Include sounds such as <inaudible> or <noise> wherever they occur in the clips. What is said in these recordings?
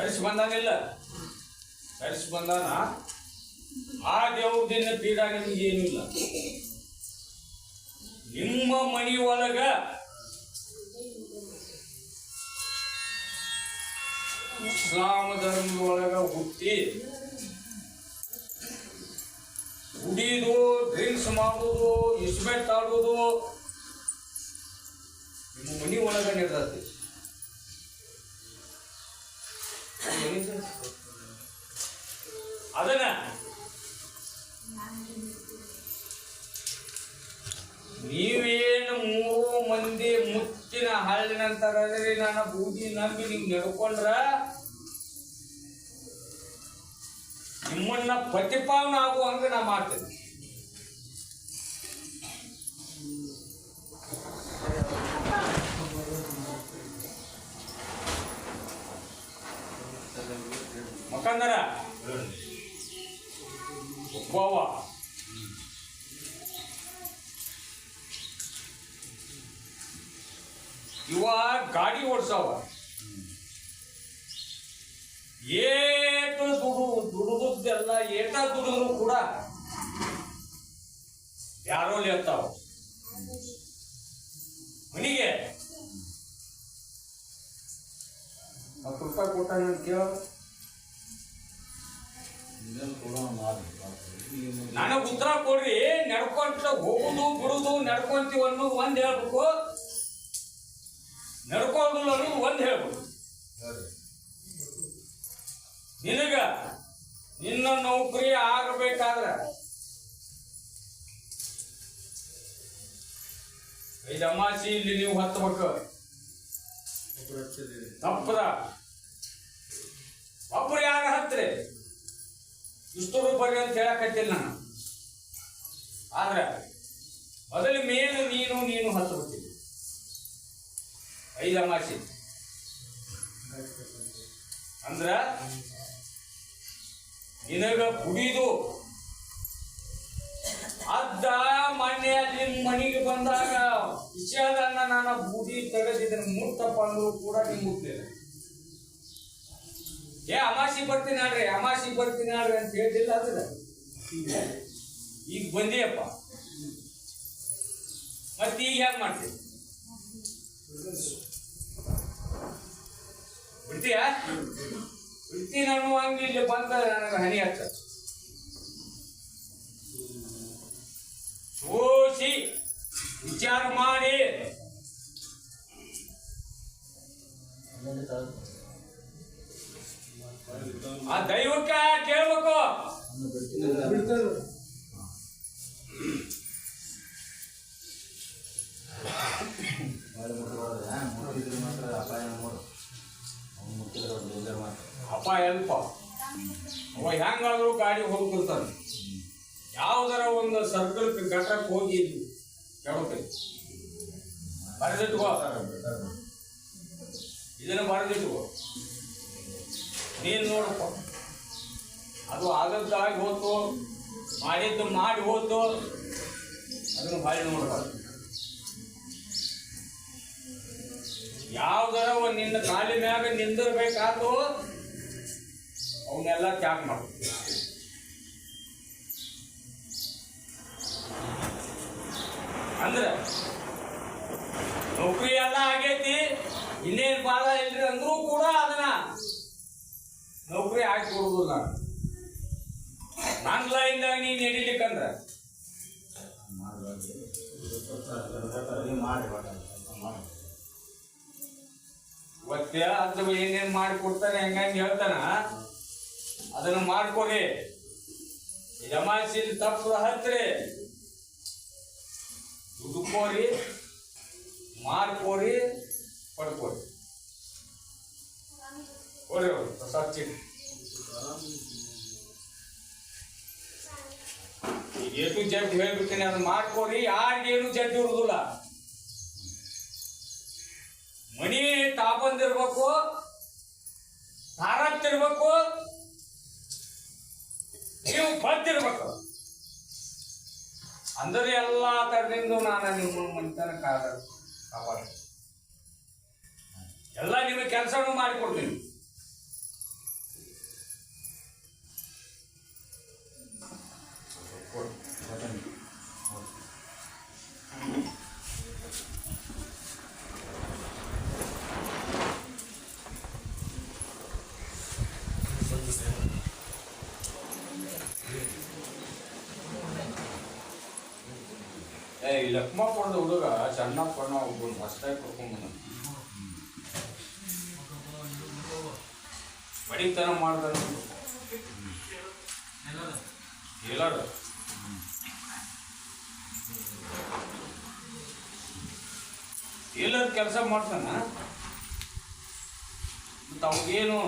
ಕರೆಸಿ ಬಂದಾನಿಲ್ಲ ತರಿಸಿ ಬಂದಾನ? ಆ ದೇವ್ರದಿಂದ ಪೀಡಾಗ ನಿಮ್ಗೆ ಏನಿಲ್ಲ. ನಿಮ್ಮ ಮನಿ ಒಳಗ ಇಸ್ಲಾಮ ಧರ್ಮದೊಳಗ ಹುಟ್ಟಿ ಕುಡಿದು ಡ್ರಿಂಕ್ಸ್ ಮಾಡೋದು, ಇಸ್ಮೆಂಟ್ ಆಡೋದು ನಿಮ್ಮ ಮನಿ ಒಳಗ ನಡೆದತ್ತೆ ನೀವೇನು ಮೂರು ಮಂದಿ ಮುತ್ತಿನ ಹಾಳಿನಂತರ ನಾನು ಬೂದಿ ನಂಬಿ ನೀವು ನಡ್ಕೊಂಡ್ರ? ನಿಮ್ಮನ್ನ ಪ್ರತಿಪಾವನ ಆಗುವ ಹಂಗ ನಾ ಮಾಡ್ತೇನೆ. ಮಕ್ಕಂದರ ಓಡ್ಸವ ಏಟು ದುಡು ದುಡುದೆಲ್ಲ ಏಟ ದುಡಿದ್ರು ಕೂಡ ಯಾರೋ ಲೇತಾವ ಮನಿಗೆ ಹತ್ತು ರೂಪಾಯಿ ಕೊಟ್ಟ ಕೇಳ ನನಗೆ ಉತ್ತರ ಕೊಡ್ರಿ ನಡ್ಕೊಂತ ಹೋಗುದು ಬಿಡುದು ನಡ್ಕೊಂತೀವಿ ಅನ್ನೋ ಒಂದ್ ಹೇಳ್ಬೇಕು ನಡ್ಕೊಳ್ಳೋದಿಲ್ಲ ಅನ್ನೋದು ಒಂದು ಹೇಳ್ಬೋದು. ನಿನಗ ನಿನ್ನ ನೌಕರಿ ಆಗಬೇಕಾದ್ರೆ? ಐದು ಅಮಾಸಿ ಇಲ್ಲಿ ನೀವು ಹತ್ತಬೇಕು ತಪ್ಪದ? ಒಬ್ಬರು ಯಾರ ಹತ್ರಿ? ಇಷ್ಟು ರೂಪಾಯಿ ಅಂತ ಹೇಳಕತ್ತಿಲ್ಲ ನಾನು. ಆದ್ರೆ ಮೊದಲು ಮೇಲೆ ನೀನು ನೀನು ಹತ್ತು ಬರ್ತೀನಿ ಐದು ಅಮಾಸಿ ಅಂದ್ರ, ನಿನಗ ಕುಡಿದು ಅದ್ದ ಮೊನ್ನೆ ನಿಮ್ ಮನೆಗೆ ಬಂದಾಗ ವಿಷಯದನ್ನ ನಾನು ಬೂದಿ ತೆಗೆದಿದ್ದೇನೆ ಮುಟ್ಟಪ್ಪ ಅಂದ್ರು ಕೂಡ ನಿಮ್ ಏ, ಅಮಾಸಿ ಬರ್ತೀನಿ ನೋಡ್ರಿ ಅಮಾಸಿ ಬರ್ತೀನಿ ನೋಡ್ರಿ ಅಂತ ಹೇಳಿಲ್ಲ ಅದ್ರ ಈಗ ಬಂದಿಯಪ್ಪ. ಮತ್ತೆ ಈಗ ಹೇಗ್ ಮಾಡ್ತೀವಿ ಬಿಡ್ತೀಯ ಬಿಡ್ತೀನಿ ಅನ್ನೋ ಹಂಗೆ ಇಲ್ಲಿ ಬಂದ ನನಗೆ ಹನಿ ಹಚ್ಚ ಓಸಿ, ವಿಚಾರ ಮಾಡಿ. ಆ ದೈವಕ್ಕ ಕೇಳ್ಬೇಕು. <coughs> ಅಪ್ಪ ಎಲ್ಪ ಅವ ಹೆಂಗಾದ್ರೂ ಗಾಡಿ ಹೋಗ್ಬಿಡ್ತಾನೆ. ಯಾವ್ದಾರ ಒಂದು ಸರ್ಕಲ್ ಘಟಕ್ಕೆ ಹೋಗಿ ಕೆಡತೈತಿ ಬರೆದಿಟ್ಕೋ. ಇದನ್ನ ಬರೆದಿಟ್ಕೋ. ನೀನು ನೋಡಪ್ಪ ಅದು ಆದದ್ದಾಗಿ ಹೋತು, ಮಾಡಿದ್ದು ಮಾಡಿ ಹೋತು. ಅದನ್ನು ಬಾಯಿ ನೋಡ್ಬಾರ್ದು ಯಾವ್ದಾರ ಒಂದು ನಿನ್ನ ಕಾಲಿ ಮ್ಯಾಗ ನಿಂದಿರ್ಬೇಕಾದ್ರು ಅವನ್ನೆಲ್ಲ ತ್ಯಾಗ ಮಾಡ. ಅಂದ್ರೆ ನೌಕರಿ ಎಲ್ಲ ಆಗೈತಿ, ಇನ್ನೇನ್ ಬಾಲ ಇಲ್ರಿ ಅಂದ್ರೂ ಕೂಡ ಅದನ್ನ ನೌಕರಿ ಹಾಕಿ ಕೊಡುದಿಲ್ಲ ನನ್ನ ಲೈನ್ದಾಗ ನೀನ್ ನಡಿಲಿಕ್ಕಂದ್ರ ಇವತ್ತೇ ಅದು ಏನೇನ್ ಮಾಡಿಕೊಡ್ತಾನೆ ಹೆಂಗಂಗೆ ಹೇಳ್ತಾನ? ಅದನ್ನ ಮಾಡ್ಕೊಡಿ. ಜಮಾಸಿಲ್ ತಪ್ಪು ಹತ್ರಿ. ದುಡ್ಕೋರಿ ಮಾಡ್ಕೋರಿ ಪಡ್ಕೋರಿ ಕೊಡ್ರಿ ಅವ್ರು, ಪ್ರಸಾದ್ ಚೀಟ್. ಏನು ಜಡ್ ಹೇಳ್ಬಿಡ್ತೀನಿ, ಅದನ್ನ ಮಾಡ್ಕೋರಿ ಯಾರಿಗೇನು ಜಡ್ ಇರುದಿಲ್ಲ. ಮನಿ ತಾಪಂದಿರ್ಬೇಕು ತಾರತ್ತಿರ್ಬೇಕು ನೀವು ಬದ್ದಿರ್ಬೇಕು. ಅಂದ್ರೆ ಎಲ್ಲ ತರದಿಂದ ನಾನು ನಿಮ್ಮ ಮನಿತನ ಕಾಪಾಡ ಎಲ್ಲ ನಿಮಗೆ ಕೆಲಸನೂ ಮಾಡಿಕೊಡ್ತೀನಿ. ಈ ಲಕ್ಷ್ಮಪ್ಪನದ ಹುಡುಗ ಚನ್ನಪ್ಪನ ಒಬ್ಬನು ಹೊಸದಾಗಿ ಕರ್ಕೊಂಡ್ಬಂದ ಬಡಿತನ ಮಾಡ್ದ ಎಲ್ಲಾರ? ಎಲ್ಲರ ಕೆಲಸ ಮಾಡ್ತಾನ? ಮತ್ತು ಅವಾಗೇನು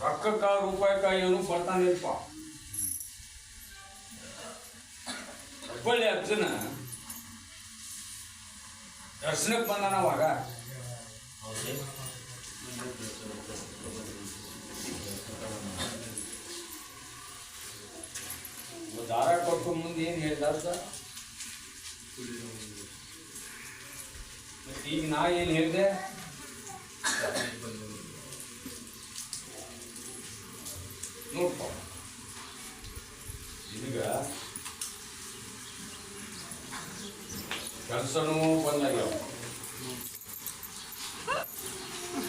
ರೊಕ್ಕಕ್ಕ ರೂಪಾಯಿಕ ಏನು ಬರ್ತಾನಿಲ್ಪ ಹುಬ್ಬಳ್ಳಿ ಅರ್ಜುನ. ದರ್ಶನಕ್ಕೆ ಬಂದಾನ ಅವಾಗ ದಾರ ಕೊಟ್ಟು ಮುಂದೆ ಏನು ಹೇಳ್ದಾರ್ದ ಮತ್ತೆ ಈಗ ನಾ ಏನು ಹೇಳಿದೆ? ನೋಡ್ಪ ಈಗ ಕೆಲಸನೂ ಬಂದಾಗ್ಯಾವ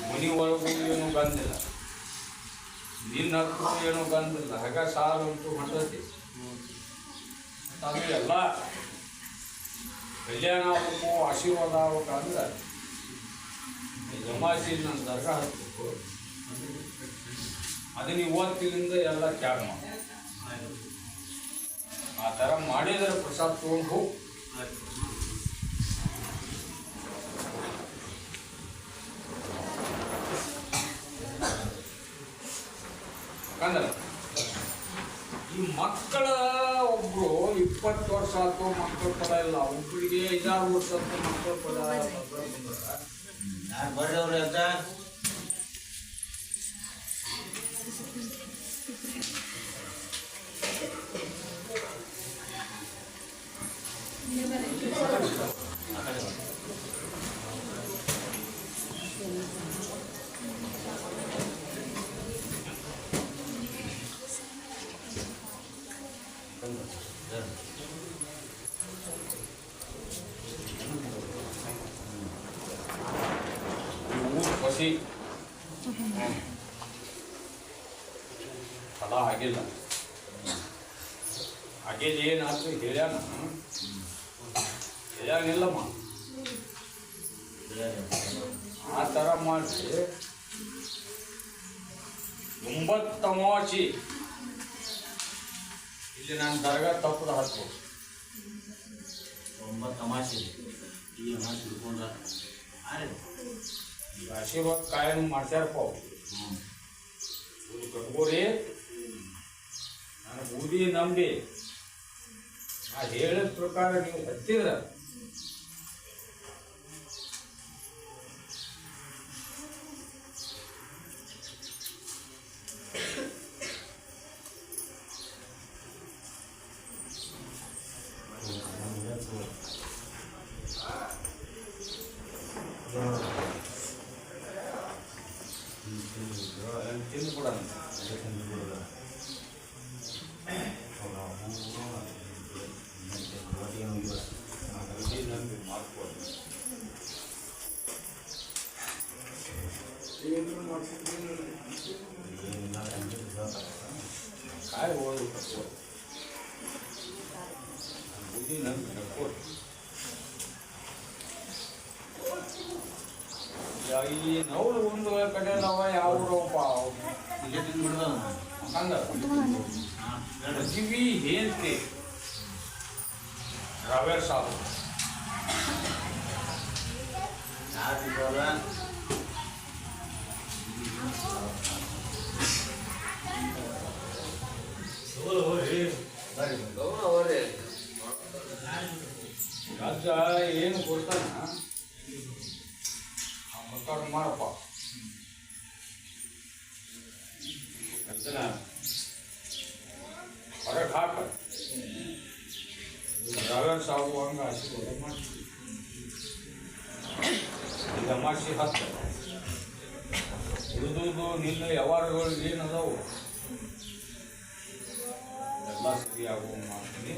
ಮನಿ ಒಳಗೂ ಏನು ಬಂದಿಲ್ಲ. ನಿನ್ನ ಹತ್ರ ಏನು ಬಂದಿಲ್ಲ. ಹಾಗ ಸಾಲು ಉಂಟು ಹೊಂದತಿ ಅದು ಎಲ್ಲ ಕಲ್ಯಾಣ ಆಗಬೇಕು ಆಶೀರ್ವಾದ ಆಗ್ಬೇಕು ಅಂದ್ರೆ ಜಮಾಸಿ ನನ್ನ ದರ್ಗಾ ಹತ್ತಬೇಕು. ಅದನ್ನ ಇವತ್ತಿನಿಂದ ಎಲ್ಲ ತ್ಯಾಗ ಮಾಡ. ಆ ಥರ ಮಾಡಿದರೆ ಪ್ರಸಾದ್ ತಗೊಂಡು ಹೋಗು. ಈ ಮಕ್ಕಳ ಒಬ್ರು ಇಪ್ಪತ್ತು ವರ್ಷ ಆಯ್ತು ಮಕ್ಕಳ ಪದ ಇಲ್ಲ. ಒಬ್ಬರಿಗೆ ಐದಾರು ವರ್ಷ ಆಯ್ತು ಮಕ್ಕಳ ಪದ. ಬರ್ರಿ ಅಂತ? ಬಸಿ ಫಲ ಆಗಿಲ್ಲ ಆಗಿಲ್ಲ ಏನಾಯ್ತು ಹೇಳ್ಯಾನ? ಹೇಳ್ಯಾನಿಲ್ಲಮ್ಮ. ಆ ಥರ ಮಾಡಿ ಒಂಬತ್ತು ಅಮಾವಾಸಿ ನಾನು ದರ್ಗಾ ತಪ್ಪದ ಹಾಕ್ಬೋದು. ತುಂಬ ತಮಾಷೆ ಈ ಅಮಾಷೆ ತಿಳ್ಕೊಂಡ ಈಗ ಆಶೀರ್ವಾದ ಕಾಯನು ಮಾಡ್ಸ್ಯಾರಪ್ಪ ಅವ್ರು. ಕಟ್ಕೋರಿ ನಾನು ಬೂದಿ ನಂಬಿ. ಆ ಹೇಳಿದ ಪ್ರಕಾರ ನೀವು ಹತ್ತಿದ್ರ ತಿಂದು ಕೊಡೋಣ ಬೂದಿ ನಂಬಿ ಮಾಡ್ಕೊಡಿ ಕಾಯಿ ಹೋಗಿ ಕಟ್ಕೊಡಿ ಬೂದಿ ನಂಬಿ ಕಟ್ಕೊಡಿ ಈ ನವ್ರು ಒಂದು ಕಡೆ ಅದಾವ ಯಾವ ಊರವಪ್ಪ ಇಲ್ಲೇ ತಿಂದು ಬಿಡ್ದ ಹಂಗ ಹಾಂ ಹೇಳ್ರಿ ಕಿವಿ ಹೇಂತಿ ರವೆ ಸಾರು ಯಾರು ತಿಂದವ್ರ ಬರ್ರಿ ರಾಜ ಏನು ಕೊಡ್ತಾನ ಆ ಪ್ರಕಾರ ಮಾಡಪ್ಪ ಅದನ್ನ ಹೊರಗೆ ಹಾಕ. ರವೆ ಸಾವು ಹಂಗ ಆಶೀರ್ವಾದ ಮಾಡಿ ಈಗ ಅಮಾಸಿ ಹತ್ತು. ಉಳಿದುದು ನಿನ್ನ ವ್ಯವಹಾರಗಳು ಏನದಾವು? ಎಲ್ಲ ಸರಿಯಾಗುವ ಮಾಡ್ತೀನಿ